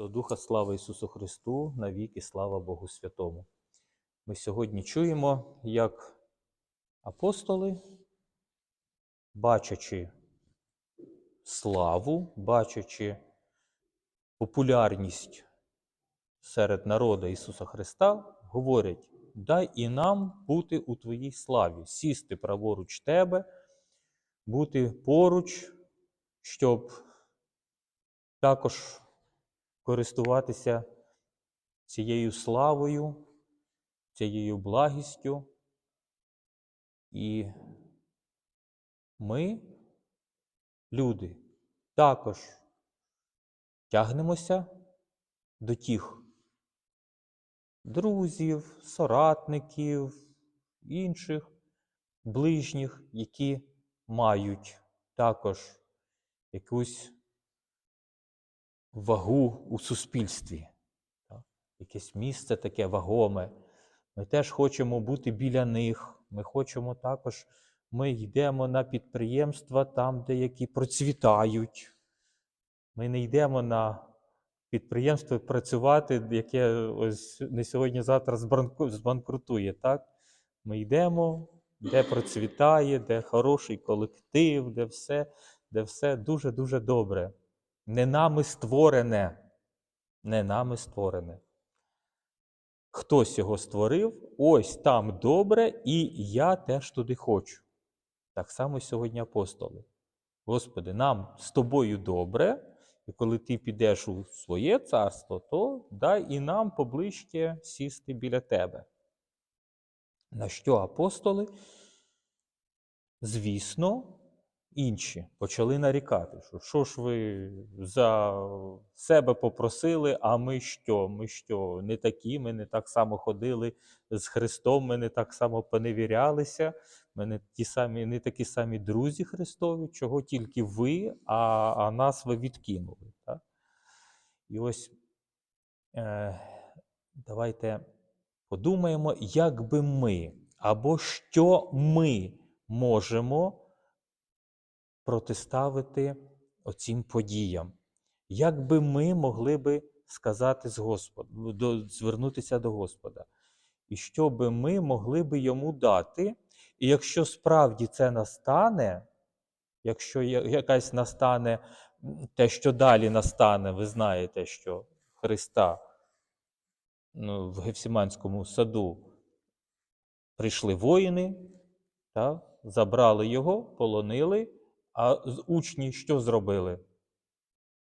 Святого Духа, слава Ісусу Христу, навіки слава Богу Святому. Ми сьогодні чуємо, як апостоли, бачачи славу, бачачи популярність серед народу Ісуса Христа, говорять: дай і нам бути у Твоїй славі, сісти праворуч Тебе, бути поруч, щоб також користуватися цією славою, цією благістю. І ми, люди, також тягнемося до тих друзів, соратників, інших ближніх, які мають також якусь вагу у суспільстві, якесь місце таке вагоме. Ми теж хочемо бути біля них. Ми хочемо також, ми йдемо на підприємства там, де які процвітають. Ми не йдемо на підприємство працювати, яке ось не сьогодні-завтра збанкрутує. Так? Ми йдемо, де процвітає, де хороший колектив, де все, де все дуже-дуже добре. Не нами створене. Не нами створене. Хтось його створив, ось там добре, і я теж туди хочу. Так само сьогодні апостоли. Господи, нам з тобою добре, і коли ти підеш у своє царство, то дай і нам поближче сісти біля тебе. На що апостоли, звісно, інші почали нарікати, що що ж ви за себе попросили, а ми що? Ми що? Не такі, ми не так само ходили з Христом, ми не так само поневірялися, ми не, ті самі, не такі самі друзі Христові, чого тільки ви, а, а нас ви відкинули. Так? І ось е, давайте подумаємо, як би ми або що ми можемо протиставити оцім подіям. Як би ми могли би сказати з Господом, до, звернутися до Господа? І що би ми могли би йому дати? І якщо справді це настане, якщо якась настане те, що далі настане, ви знаєте, що Христа ну, в Гефсиманському саду прийшли воїни, так, забрали його, полонили, а учні що зробили?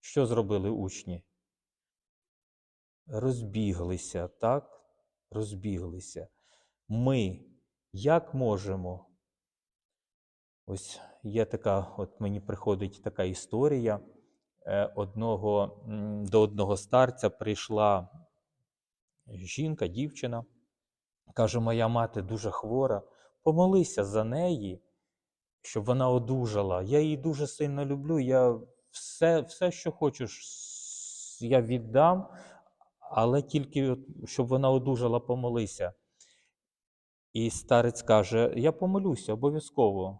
Що зробили учні? Розбіглися, так? Розбіглися. Ми як можемо? Ось є така, от мені приходить така історія. Е, Одного, до одного старця прийшла жінка, дівчина. Каже, моя мати дуже хвора. Помолися за неї, щоб вона одужала. Я її дуже сильно люблю. Я все, все що хочеш, я віддам, але тільки щоб вона одужала, помолися. І старець каже: Я помолюся обов'язково.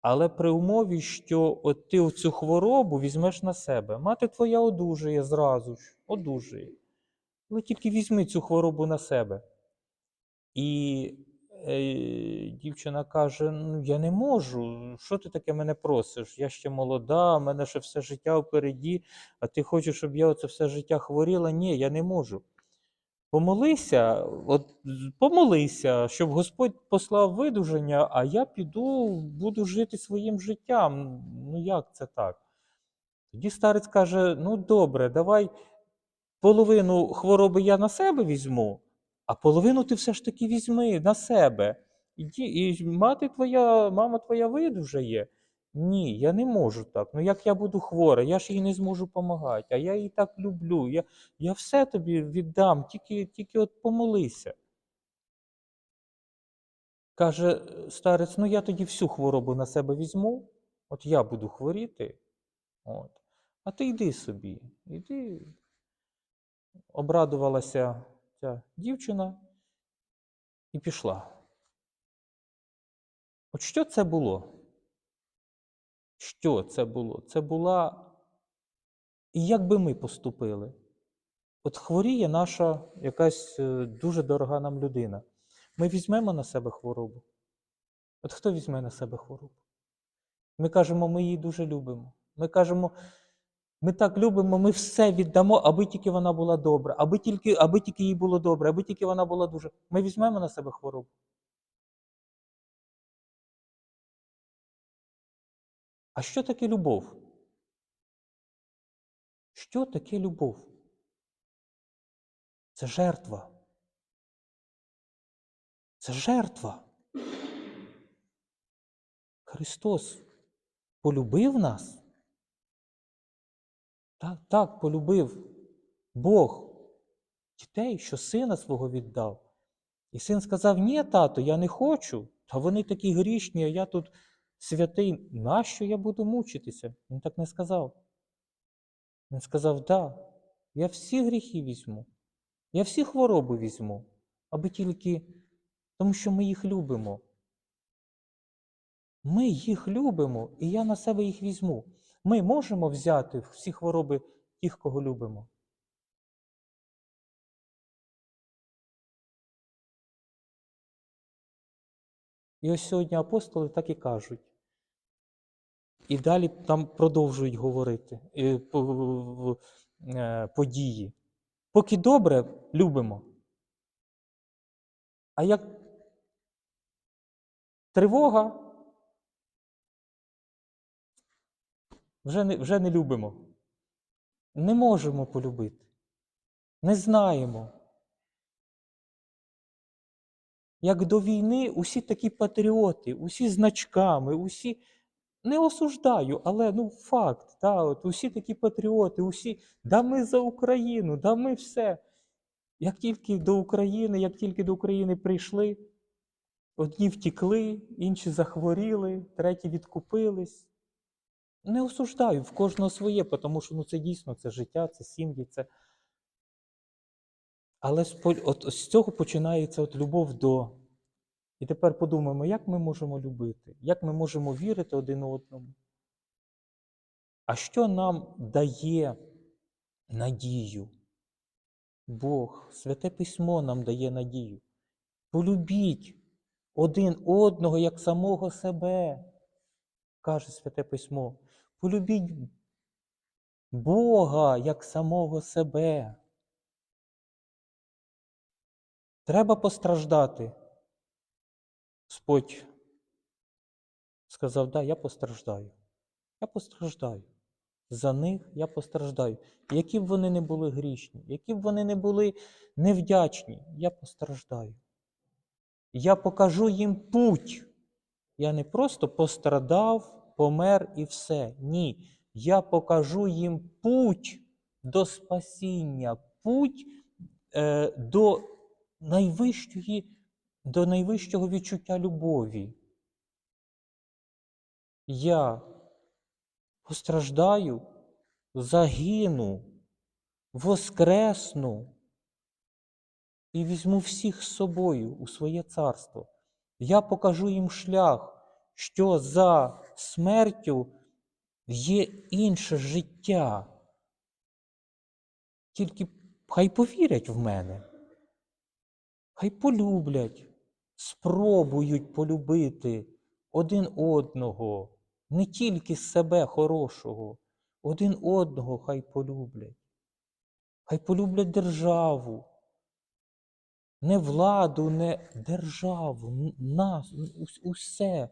Але при умові, що от ти цю хворобу візьмеш на себе. Мати твоя одужує зразу ж, одужує. Але тільки візьми цю хворобу на себе. І дівчина каже: Ну, я не можу. Що ти таке мене просиш? Я ще молода, в мене ще все життя впереді, а ти хочеш, щоб я оце все життя хворіла? Ні, я не можу. Помолися, от помолися, щоб Господь послав видуження, а я піду, буду жити своїм життям. Ну як це так? Тоді старець каже: ну добре, давай половину хвороби я на себе візьму, а половину ти все ж таки візьми на себе. Іди, і мати твоя, мама твоя видужає. Ні, я не можу так. Ну як я буду хвора, я ж їй не зможу допомагати, а я її так люблю. Я, я все тобі віддам, тільки, тільки от помолися. Каже старець: ну я тоді всю хворобу на себе візьму, от я буду хворіти, от, а ти йди собі, іди. Обрадувалася ця дівчина і пішла. От що це було? Що це було? Це була І як би ми поступили? От хворіє наша якась е, дуже дорога нам людина. Ми візьмемо на себе хворобу. От хто візьме на себе хворобу? Ми кажемо, ми її дуже любимо. Ми кажемо, ми так любимо, ми все віддамо, аби тільки вона була добра, аби тільки, аби тільки їй було добре, аби тільки вона була дуже. Ми візьмемо на себе хворобу. А що таке любов? Що таке любов? Це жертва. Це жертва. Христос полюбив нас? Так, так, полюбив Бог дітей, що сина свого віддав. І син сказав: Ні, тато, я не хочу. Та вони такі грішні, а я тут святий. Нащо я буду мучитися? Він так не сказав. Він сказав: Да, я всі гріхи візьму, я всі хвороби візьму, аби тільки тому, що ми їх любимо. Ми їх любимо, і я на себе їх візьму. Ми можемо взяти всі хвороби тих, кого любимо. І ось сьогодні апостоли так і кажуть. І далі там продовжують говорити е, е, події. Поки добре, любимо. А як тривога, вже не, вже не любимо. Не можемо полюбити. Не знаємо. Як до війни усі такі патріоти, усі значками, усі. Не осуждаю, але ну факт, та, от усі такі патріоти, усі, да ми за Україну, да ми все. Як тільки до України, як тільки до України прийшли, одні втікли, інші захворіли, треті відкупились. Не осуждаю, в кожного своє, тому що ну, це дійсно це життя, це сім'ї, це. Але з от з цього починається от любов до. І тепер подумаємо, як ми можемо любити, як ми можемо вірити один одному. А що нам дає надію? Бог, Святе Письмо нам дає надію. Полюбіть один одного як самого себе, каже Святе Письмо. Полюбіть Бога як самого себе. Треба постраждати. Господь сказав, да, я постраждаю. Я постраждаю. За них я постраждаю. Які б вони не були грішні, які б вони не були невдячні, я постраждаю. Я покажу їм путь. Я не просто пострадав, помер і все. Ні. Я покажу їм путь до спасіння, путь е, до найвищої, до найвищого відчуття любові. Я постраждаю, загину, воскресну і візьму всіх з собою у своє царство. Я покажу їм шлях, що за смертю є інше життя. Тільки хай повірять в мене, хай полюблять, спробують полюбити один одного, не тільки себе хорошого, один одного хай полюблять. Хай полюблять державу, не владу, не державу, нас, усе,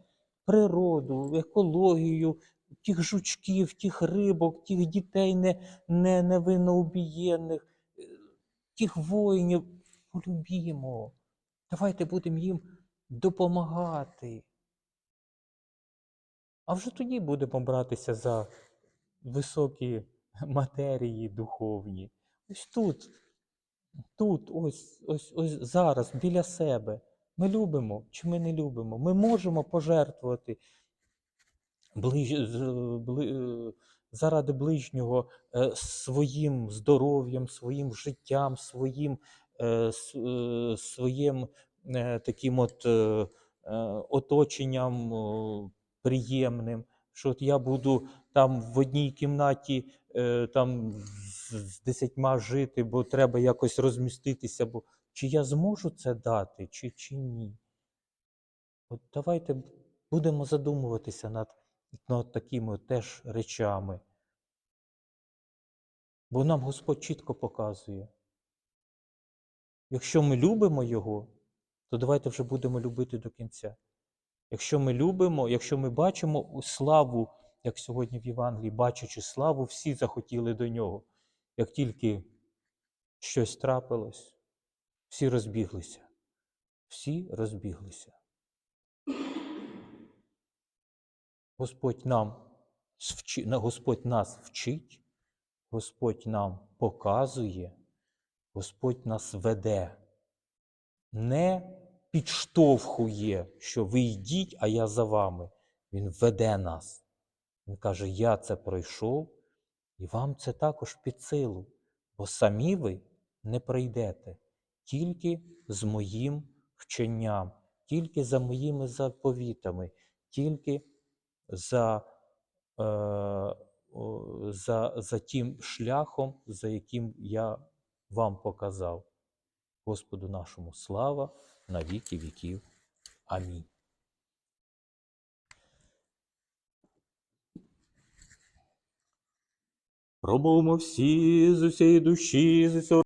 природу, екологію, тих жучків, тих рибок, тих дітей не, не, невинно убієнних, е, тих воїнів. Полюбімо. Давайте будемо їм допомагати. А вже тоді будемо братися за високі матерії духовні. Ось тут, тут, ось, ось, ось зараз, біля себе. Ми любимо чи ми не любимо. Ми можемо пожертвувати ближ... бли- е, заради ближнього е, своїм здоров'ям, своїм життям, своїм, е, своїм таким от оточенням приємним, що от я буду там в одній кімнаті там з десятьма жити, бо треба якось розміститися, бо чи я зможу це дати, чи, чи ні. От давайте будемо задумуватися над, над такими теж речами. Бо нам Господь чітко показує. Якщо ми любимо Його, то давайте вже будемо любити до кінця. Якщо ми любимо, якщо ми бачимо славу, як сьогодні в Євангелії, бачачи славу, всі захотіли до нього. Як тільки щось трапилось, всі розбіглися. Всі розбіглися. Господь нам Господь нас вчить, Господь нам показує, Господь нас веде, не підштовхує, що ви йдіть, а я за вами. Він веде нас. Він каже: Я це пройшов, і вам це також під силу, бо самі ви не прийдете тільки з моїм вченням, тільки за моїми заповітами, тільки за, е, за, за тим шляхом, за яким я вам показав. Господу нашому слава на віки віків. Амінь. Промовимо всі з усієї душі, з усього